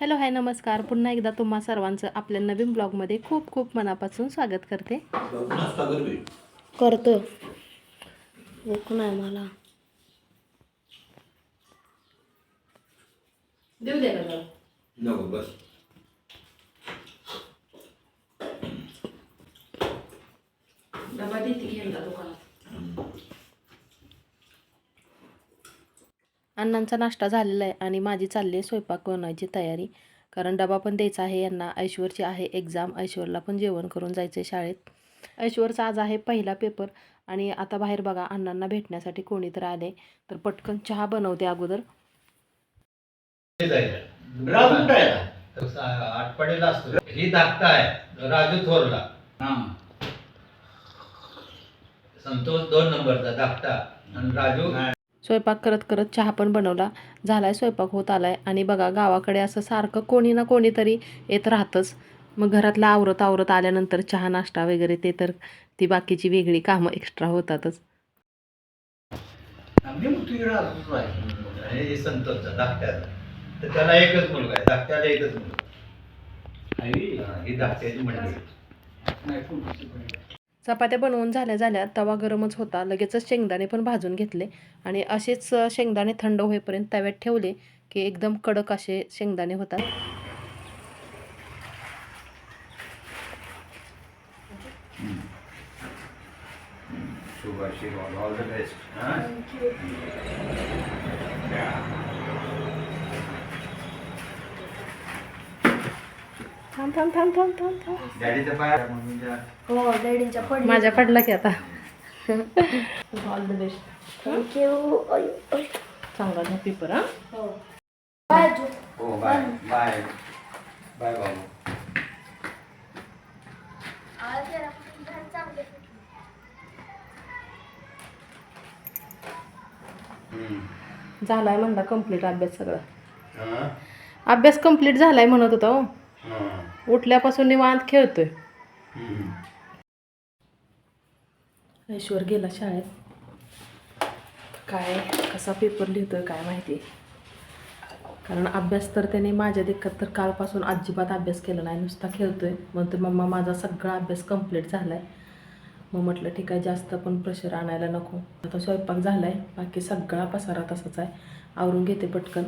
Hello hi नमस्कार. पुन्हा एकदा तुम्हा सर्वांचं आपल्या नवीन ब्लॉगमध्ये खूप खूप मनापासून स्वागत करते. करतो. नाही मला. देऊ दे का बस. डबा देते घ्यायला दुकानात. अण्णांचा नाश्ता झालेला आहे आणि माझी चालली आहे स्वयंपाक बनवायची तयारी. कारण डबा पण द्यायचा आहे यांना. ऐश्वरची आहे एक्झाम ऐश्वरला पण जेवण करून जायचं आहे शाळेत. ऐश्वरचा आज आहे पहिला पेपर आणि आता बाहेर बघा अण्णांना भेटण्यासाठी कोणी तर आले तर पटकन चहा बनवते अगोदर. असतो. ही धाकटा आहे. राजू थोरला. संतोष दोन नंबरचा धाकटा. आणि राजू? स्वयंपाक करत करत चहा पण बनवला. झालाय स्वयंपाक होत आलाय. आणि बघा गावाकडे असं सारखं कोणी ना कोणीतरी येत राहतंच. मग घरातलं आवरत आवरत आल्यानंतर चहा नाश्ता वगैरे ते तर ती बाकीची वेगळी कामं एक्स्ट्रा होतातच. हे तर त्याला एकच मुलगा आहे धाकट्याला एकच मुलगा आई, हा, धाकट्याची मंडळी. चपात्या बनवून झाल्या झाल्या तवा गरमच होता. लगेचच शेंगदाणे पण भाजून घेतले आणि असेच शेंगदाणे थंड होईपर्यंत तव्यात ठेवले की एकदम कडक असे शेंगदाणे होतात. शुभ आशीर्वाद ऑल द बेस्ट हा? थांब थांब थांब थांब थांब थांब. डॅडीचा पाय हो डॅडींच्या पडली माझ्या पडला की आता. ऑल द बेस्ट थँक्यू चांगला घ्या पेपर हा? हो. बाय हो बाय बाय बाय बाबू. झालाय म्हणला कंप्लीट अभ्यास सगळा. हा? अभ्यास कंप्लीट झालाय म्हणत होता हा. उठल्यापासून निवांत खेळतोय. ऐश्वर गेला शाळेत. काय कसा पेपर लिहितोय काय माहिती? कारण अभ्यास तर त्याने माझ्या देखत तर कालपासून अजिबात अभ्यास केला नाही नुसता खेळतोय. म्हणतो मम्मा माझा सगळा अभ्यास कंप्लीट झाला आहे मग म्हटलं ठीक आहे जास्त पण प्रेशर आणायला नको. आता स्वयंपाक झाला आहे बाकी सगळा पसारा तसाच आहे. आवरून घेते पटकन.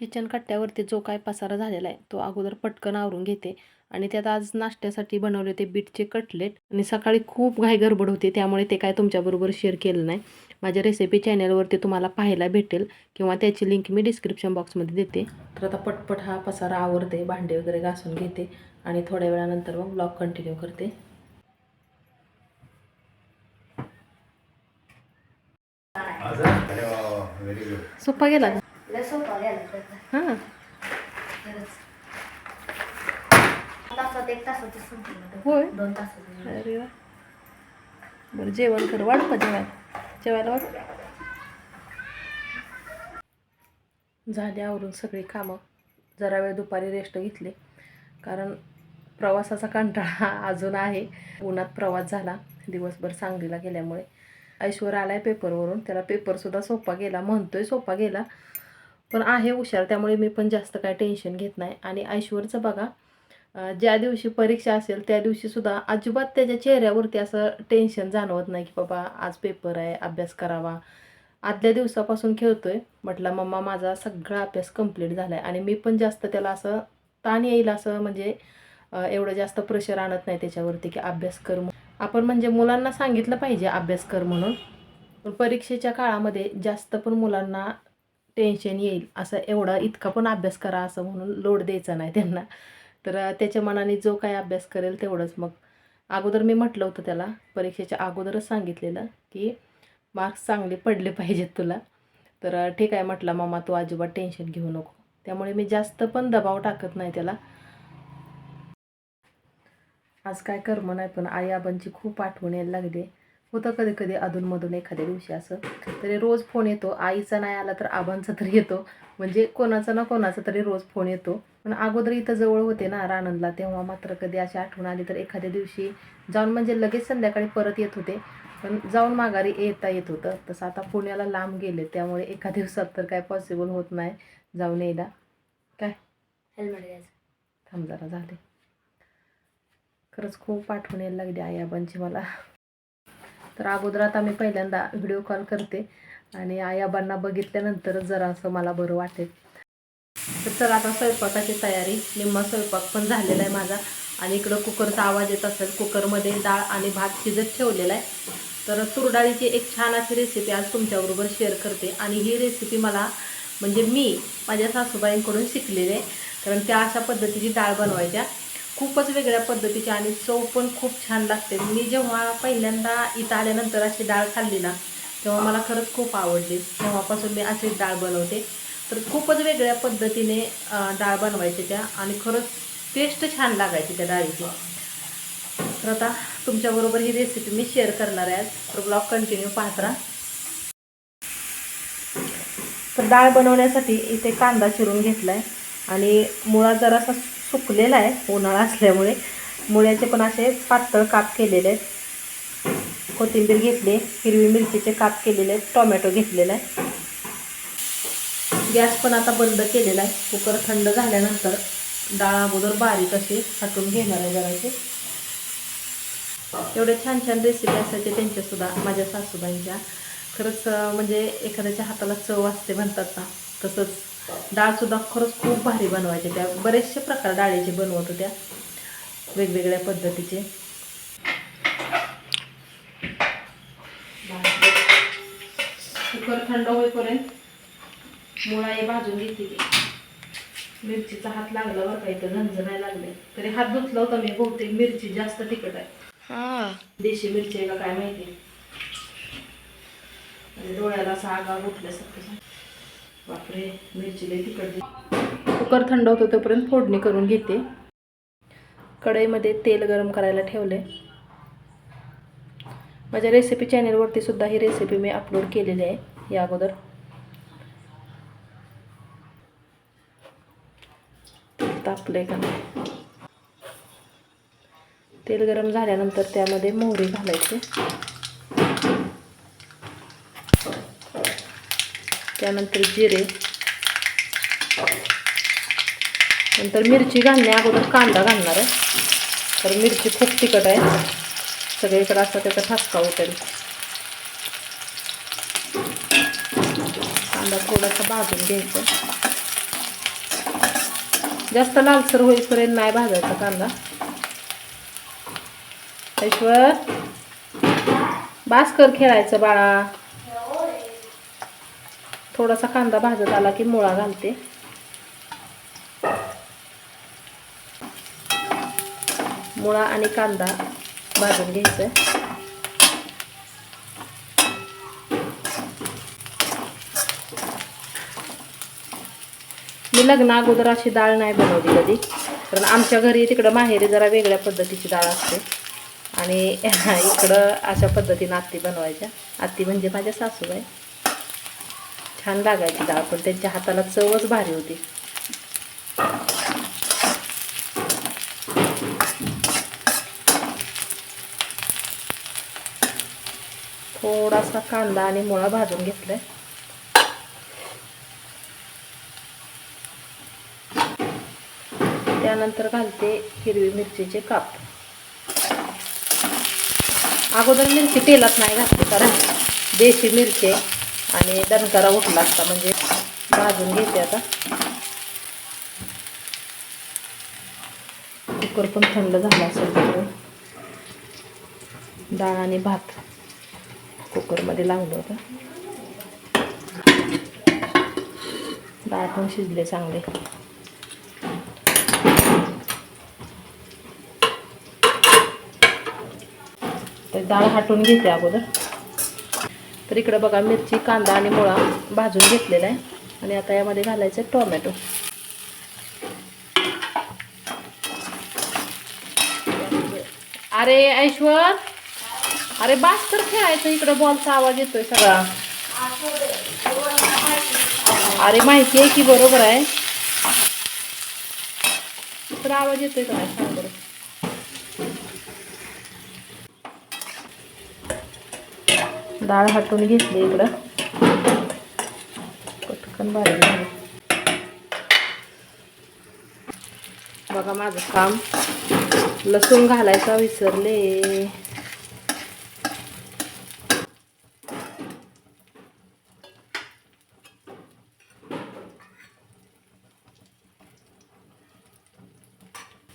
किचन कट्ट्यावरती जो काय पसारा झालेला आहे तो अगोदर पटकन आवरून घेते आणि त्यात आज नाश्त्यासाठी बनवले होते बीटचे कटलेट आणि सकाळी खूप घाई गडबड होती त्यामुळे ते काय तुमच्याबरोबर शेअर केलं नाही. माझ्या रेसिपी चॅनलवरती तुम्हाला पाहायला भेटेल किंवा त्याची लिंक मी डिस्क्रिप्शन बॉक्समध्ये देते. तर आता पटपट हा पसारा आवरते भांडे वगैरे घासून घेते आणि थोड्या वेळानंतर मग ब्लॉग कंटिन्यू करते. सोपा गेला हां. होय. अरे वा. बरं जेवण कर. वाढ का जेवायला. जेवायला वाढ. झाले आवरून सगळी कामं. जरा वेळ दुपारी रेस्ट घेतले. कारण प्रवासाचा कंटाळा अजून आहे. उन्हात प्रवास झाला. दिवसभर सांगलीला गेल्यामुळे. ऐश्वर आलाय पेपरवरून त्याला पेपरसुद्धा सोपा गेला. म्हणतोय सोपा गेला. पण आहे हुशार त्यामुळे मी पण जास्त काय टेन्शन घेत नाही. आणि ऐश्वरचं बघा ज्या दिवशी परीक्षा असेल त्या दिवशी सुद्धा अजिबात त्याच्या चेहऱ्यावरती असं टेन्शन जाणवत नाही की बाबा आज पेपर आहे अभ्यास करावा. आदल्या दिवसापासून खेळतोय म्हटलं मम्मा माझा सगळा अभ्यास कंप्लीट झाला आहे आणि मी पण जास्त त्याला असं ताण येईल असं म्हणजे एवढं जास्त प्रेशर आणत नाही त्याच्यावरती की अभ्यास कर म्हणून. आपण म्हणजे मुलांना सांगितलं पाहिजे अभ्यास कर म्हणून. पण परीक्षेच्या काळामध्ये जास्त पण मुलांना टेन्शन येईल. असं एवढा इतका पण अभ्यास करा असं म्हणून लोड द्यायचा नाही त्यांना. तर त्याच्या मनाने जो काय अभ्यास करेल तेवढंच मग. अगोदर मी म्हटलं होतं त्याला परीक्षेच्या अगोदरच सांगितलेलं की मार्क्स चांगले पडले पाहिजेत तुला. तर ठीक आहे म्हटलं मामा तू अजिबात टेन्शन घेऊ नको. त्यामुळे मी जास्त पण दबाव टाकत नाही त्याला. आज काय कर्म नाही पण आई आबांची खूप आठवण यायला लागली. होतं कधी कधी अधूनमधून एखाद्या दिवशी असं. तरी रोज फोन येतो. आईचा नाही आला तर आबांचा तरी येतो. म्हणजे कोणाचा ना कोणाचा तरी रोज फोन येतो. पण अगोदर इथं जवळ होते ना रानंदला तेव्हा मात्र कधी अशी आठवण आली तर एखाद्या दिवशी जाऊन म्हणजे लगेच संध्याकाळी परत येत होते. पण जाऊन माघारी येता येत होतं. तसं आता पुण्याला लांब गेले त्यामुळे एका दिवसात तर काय पॉसिबल होत नाही जाऊन यायला. काय? हेल्मेट घ्यायचं. थांब जरा झाले. खरंच खूप आठवण यायला लागली आई आबांची मला. तर अगोदर आता मी पहिल्यांदा व्हिडिओ कॉल करते. आणि आई आबांना बघितल्यानंतरच जरा असं मला बरं वाटेल. तर चला आता स्वयंपाकाची तयारी. निम्मा स्वयंपाक पण झालेला आहे माझा. आणि इकडं कुकरचा आवाज येत असेल. कुकरमध्ये डाळ आणि भात शिजत ठेवलेला आहे. तर तुरडाळीची एक छान अशी रेसिपी आज तुमच्याबरोबर शेअर करते. आणि ही रेसिपी मला म्हणजे मी माझ्या सासूबाईंकडून शिकलेली आहे. कारण त्या अशा पद्धतीची डाळ बनवायच्या. खूपच वेगळ्या पद्धतीची आणि चव पण खूप छान लागते. मी जेव्हा पहिल्यांदा इथं आल्यानंतर अशी डाळ खाल्ली ना तेव्हा मला खरंच खूप आवडली. तेव्हापासून मी अशीच डाळ बनवते. तर खूपच वेगळ्या पद्धतीने डाळ बनवायची त्या आणि खरंच टेस्ट छान लागायची त्या डाळीची. तर आता तुमच्याबरोबर ही रेसिपी मी शेअर करणार आहे. तर ब्लॉग कंटिन्यू पाहत राहा. तर डाळ बनवण्यासाठी इथे कांदा चिरून घेतला आहे आणि मुळा जरासा सुकलेला आहे उन्हाळा असल्यामुळे. मुळ्याचे पण असे पातळ काप केलेले आहेत. कोथिंबीर घेतली हिरवी मिरचीचे काप केलेले आहेत टोमॅटो घेतलेला आहे. गॅस पण आता बंद केलेला आहे. कुकर थंड झाल्यानंतर डाळ अगोदर बारीक अशी हटून घेणार आहे जराशी. एवढे छान छान रेसिपी असायचे त्यांच्यासुद्धा माझ्या सासूबाईंच्या. खरंच म्हणजे एखाद्याच्या हाताला चव असते म्हणतात ना तसंच. डाळसुद्धा खरंच खूप भारी बनवायचे. त्या बरेचसे प्रकार डाळीचे बनवत होत्या. वेगवेगळ्या पद्धतीचे. कुकर थंड होईपर्यंत मुळा हे भाजून घेते मी. मिरचीचा हात लागला बरं का इथं झणझणायला लागले. तरी हात धुतला होता मी बहुतेक मिरची जास्त तिखट आहे. हां. देशी मिरची आहे का काय माहिती. डोळ्याला असा आगा उठल्यासारखं झालं. बापरे मिरची लई तिकडली कुकर थंड होतो तोपर्यंत फोडणी करून घेते. कढईमध्ये तेल गरम करायला ठेवले. माझ्या रेसिपी चॅनेलवरती सुद्धा ही रेसिपी मी अपलोड केलेली आहे. या अगोदर. तापले का तेल गरम झाल्यानंतर त्यामध्ये मोहरी घालायची. त्यानंतर जिरे. नंतर मिरची घालण्या अगोदर कांदा घालणार आहे. तर मिरची खूप तिखट आहे. सगळीकडे असा त्याचा ठसका उठेल. कांदा थोडासा भाजून घ्यायचा. जास्त लालसर होईपर्यंत नाही भाजायचा कांदा. ऐश्वर भास्कर खेळायचं बाळा. थोडासा कांदा भाजत आला की मुळा घालते. मुळा आणि कांदा भाजून घ्यायचं मी लग्ना अगोदर अशी डाळ नाही बनवली कधी कारण आमच्या घरी तिकडं माहेरी जरा वेगळ्या पद्धतीची डाळ असते. आणि इकडं अशा पद्धतीनं आत्ती बनवायच्या. आत्ती म्हणजे माझ्या सासूबाई. छान लागायची डाळ पण त्यांच्या हाताला चवच भारी होती. थोडासा कांदा आणि मुळा भाजून घेतलाय. त्यानंतर घालते हिरवी मिरचीचे काप. अगोदर मिरची तेलात नाही घातली कारण देशी मिरची आणि दणकारा उठला असता म्हणजे भाजून घेते आता. कुकर पण थंड झाला असेल डाळ आणि भात कुकरमध्ये लावलं होतं. डाळ पण शिजले चांगले. तर डाळ हाटून घेते अगोदर. तर इकडं बघा मिरची कांदा आणि मुळा भाजून घेतलेला आहे. आणि आता यामध्ये घालायचं टोमॅटो. अरे ऐश्वर! अरे बास तर खेळायचं इकडं बॉलचा आवाज येतोय सगळा. अरे माहिती आहे की बरोबर आहे. तर आवाज येतोय का? नाही सांग बरं. डाळ हटवून घेतली इकडं. पटकन बारीक झाली बघा माझं काम. लसूण घालायचा विसरले.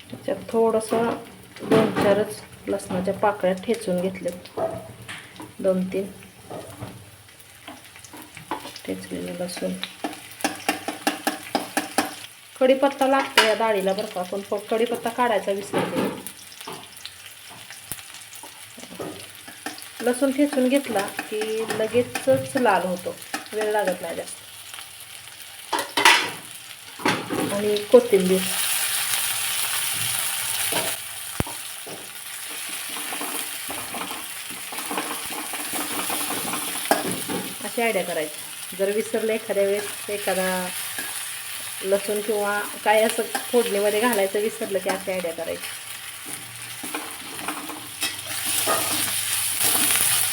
त्याच्यात थोडंसं दोन चारच लसणाच्या पाकळ्या ठेचून घेतल्या दोन तीन. ठेचलेलं लसूण कढीपत्ता लागतो या डाळीला बरं का पण कढीपत्ता काढायचा विसरते लसूण ठेचून घेतला की लगेचच लाल होतो वेळ लागत नाही जास्त. आणि कोथिंबीर. अशी आयडिया करायची. जर विसरलं एखाद्या वेळेस एखादा लसूण किंवा काय असं फोडणीमध्ये घालायचं विसरलं की अशी आयडिया करायची.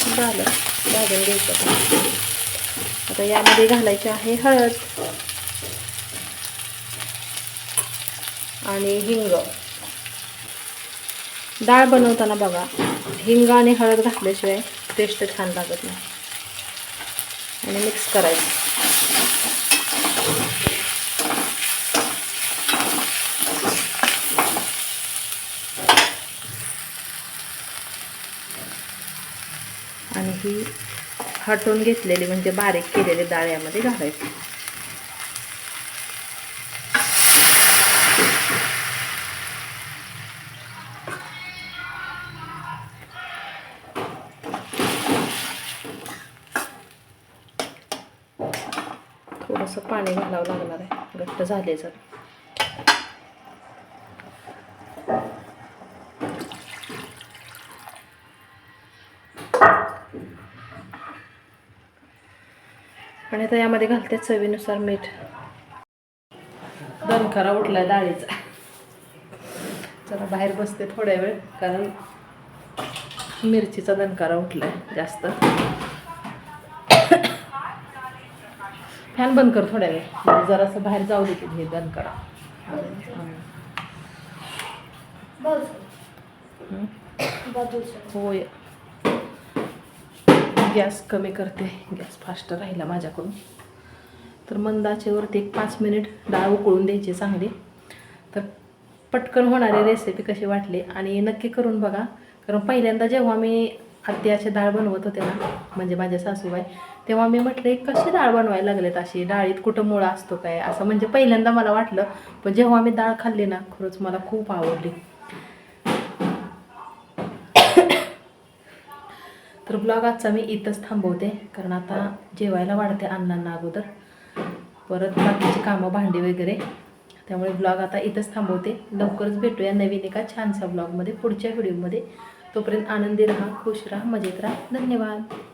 झालं भाजून घ्यायचं. आता यामध्ये घालायची आहे हळद आणि हिंग. डाळ बनवताना बघा हिंग आणि हळद घातल्याशिवाय टेस्ट छान लागत नाही. आणि मिक्स करायचं. आणि ही हटवून घेतलेली म्हणजे बारीक केलेली डाळ यामध्ये घालायची. असं पाणी घालावं लागणार आहे. घट्ट झाले जर. आणि आता यामध्ये घालते चवीनुसार मीठ. दणखरा उठलाय डाळीचा. जरा बाहेर बसते थोड्या वेळ कारण मिरचीचा दणकारा उठलाय जास्त. फॅन बंद कर थोड्या वेळ म्हणजे जरासं बाहेर जाऊ दे हे हं? बाजूचं. होय. गॅस कमी करते. गॅस फास्ट राहिला माझ्याकडून. तर मंदाचेवरती एक पाच मिनिट डाळ उकळून द्यायची चांगली. तर पटकन होणारी रेसिपी कशी वाटली आणि नक्की करून बघा. कारण पहिल्यांदा जेव्हा मी आत्याची डाळ बनवत होते ना म्हणजे माझ्या सासूबाई तेव्हा मी म्हटले कशी डाळ बनवायला लागलेत अशी? डाळीत कुठं मुळा असतो काय? असं म्हणजे पहिल्यांदा मला वाटलं पण जेव्हा मी डाळ खाल्ली ना खरंच मला खूप आवडली. तर ब्लॉग आजचा मी इथंच थांबवते कारण आता जेवायला वाढते अण्णांना अगोदर. परत बाकीची कामं भांडी वगैरे. त्यामुळे ब्लॉग आता इथंच थांबवते. लवकरच भेटूया नवीन एका छानसा ब्लॉगमध्ये पुढच्या व्हिडिओमध्ये. तोपर्यंत आनंदी राहा खुश राहा मजेत राहा. धन्यवाद.